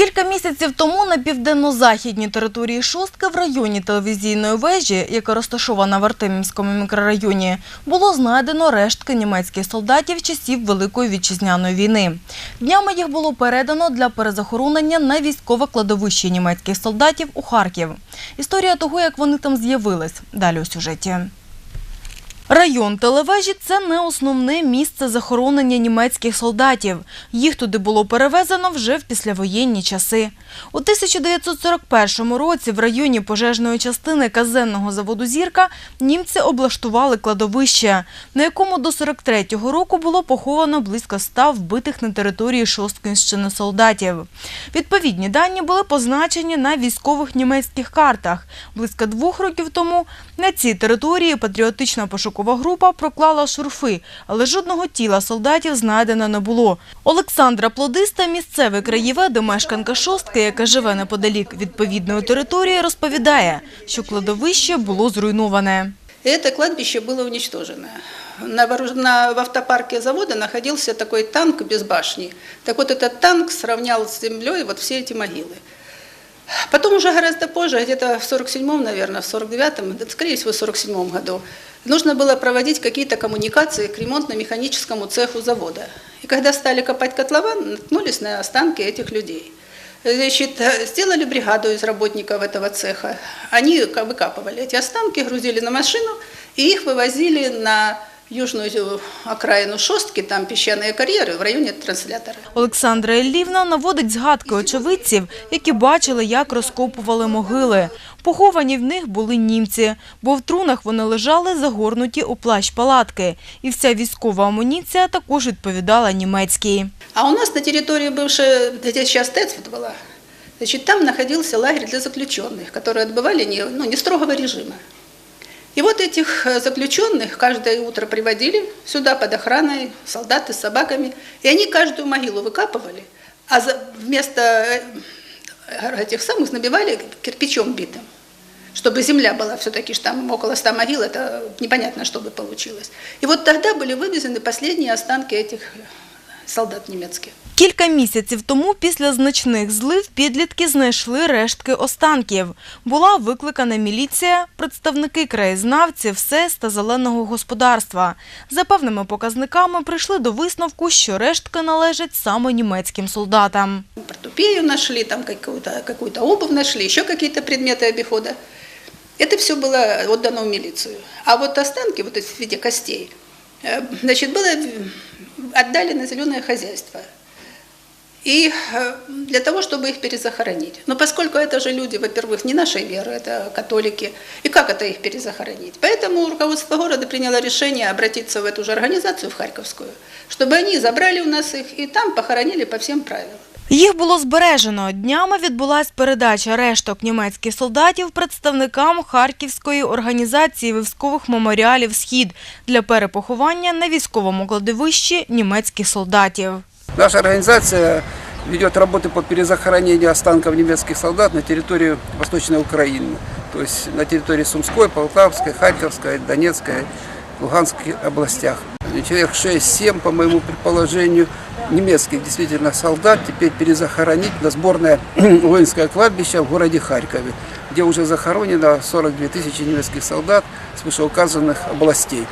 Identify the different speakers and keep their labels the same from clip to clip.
Speaker 1: Кілька місяців тому на південно-західній території Шостки в районі телевізійної вежі, яка розташована в Артемівському мікрорайоні, було знайдено рештки німецьких солдатів часів Великої вітчизняної війни. Днями їх було передано для перезахоронення на військове кладовище німецьких солдатів у Харків. Історія того, як вони там з'явились, далі у сюжеті. Район телевежі – це не основне місце захоронення німецьких солдатів. Їх туди було перевезено вже в післявоєнні часи. У 1941 році в районі пожежної частини казенного заводу «Зірка» німці облаштували кладовище, на якому до 43-го року було поховано близько ста вбитих на території Шосткинщини солдатів. Відповідні дані були позначені на військових німецьких картах. Близько двох років тому на цій території патріотична пошукова група проклала шурфи, але жодного тіла солдатів знайдено не було. Олександра Плодиста, місцевий краєвед і мешканка Шостки, яка живе неподалік відповідної території, розповідає, що кладовище було зруйноване.
Speaker 2: И это кладбище было уничтожено. На, вооруж- на- в автопарке завода находился такой танк без башни. Так вот этот танк сравнял с землей вот все эти могилы. Потом уже гораздо позже, где-то в 47-м, наверное, в 49-м, да, скорее всего, в 47-м году, нужно было проводить какие-то коммуникации к ремонтно-механическому цеху завода. И когда стали копать котлован, наткнулись на останки этих людей. Значит, э, сделали бригаду из работников этого цеха. Они ка- выкапывали эти останки, грузили на машину и их вывозили на южную э, окраину Шостки, там песчаные карьеры в районе транслятора.
Speaker 1: Олександра Іллівна наводить згадки очевидців, які бачили, як розкопували могили. Поховані в них були німці, бо в трунах вони лежали загорнуті у плащ палатки. І вся військова амуніція також відповідала німецькій.
Speaker 2: А у нас на территории бывшей, где сейчас ТЭЦ вот была, значит, там находился лагерь для заключенных, которые отбывали не, ну, не строгого режима. И вот этих э, заключенных каждое утро приводили сюда под охраной солдаты с собаками, и они каждую могилу выкапывали, а вместо э, этих самых набивали кирпичом битым чтобы земля была все-таки, там около 100 могил, это непонятно, что бы получилось. И вот тогда были вывезены последние останки этих солдат немецких.
Speaker 1: Кілька місяців тому після значних злив підлітки знайшли рештки останків. Була викликана міліція, представники краєзнавців, СЕС та зеленого господарства. За певними показниками прийшли до висновку, що рештки належать саме німецьким солдатам.
Speaker 2: Портупею нашли, там какую-то какую обувь нашли, еще какие-то предметы обихода. Это все было отдано в милицию. А вот останки, вот эти в виде костей, э, значит, было в- отдали на зеленое хозяйство. И э, для того, чтобы их перезахоронить. Но поскольку это же люди, во-первых, не нашей веры, это католики, и как это их перезахоронить? Поэтому руководство города приняло решение обратиться в эту же организацию, в Харьковскую, чтобы они забрали у нас их и там похоронили по всем правилам.
Speaker 1: Їх було збережено. Днями відбулась передача решток німецьких солдатів представникам Харківської організації військових меморіалів «Схід» для перепоховання на військовому кладовищі німецьких солдатів.
Speaker 3: Наша организация ведет работы по перезахоронению останков немецких солдат на территории Восточной Украины. То есть на территории Сумской, Полтавской, Харьковской, Донецкой, Луганской областях. Человек 6-7, по моему предположению, немецких действительно солдат теперь перезахоронить на сборное воинское кладбище в городе Харькове, где уже захоронено 42 тысячи немецких солдат с вышеуказанных областей.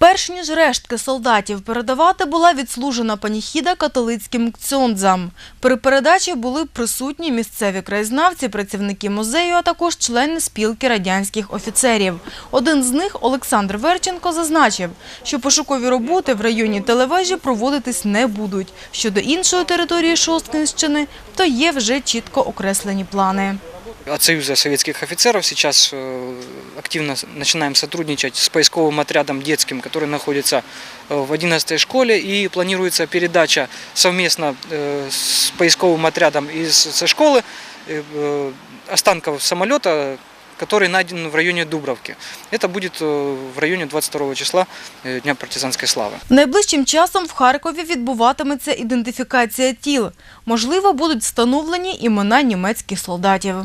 Speaker 1: Перш ніж рештки солдатів передавати, була відслужена паніхіда католицьким кцьондзам. При передачі були присутні місцеві краєзнавці, працівники музею, а також члени спілки радянських офіцерів. Один з них, Олександр Верченко, зазначив, що пошукові роботи в районі телевежі проводитись не будуть. Щодо іншої території Шосткинщини, то є вже чітко окреслені плани
Speaker 4: от Союза советских офицеров сейчас э, активно с- начинаем сотрудничать с поисковым отрядом детским, который находится э, в 11 школе, и планируется передача совместно э, с поисковым отрядом из со школы э, э, останков самолета, который найден в районе Дубровки. Это будет э, в районе 22 числа э, Дня партизанской славы.
Speaker 1: Найближчим часом в Харкові відбуватиметься ідентифікація тіл. Можливо, будуть встановлені імена німецьких солдатів.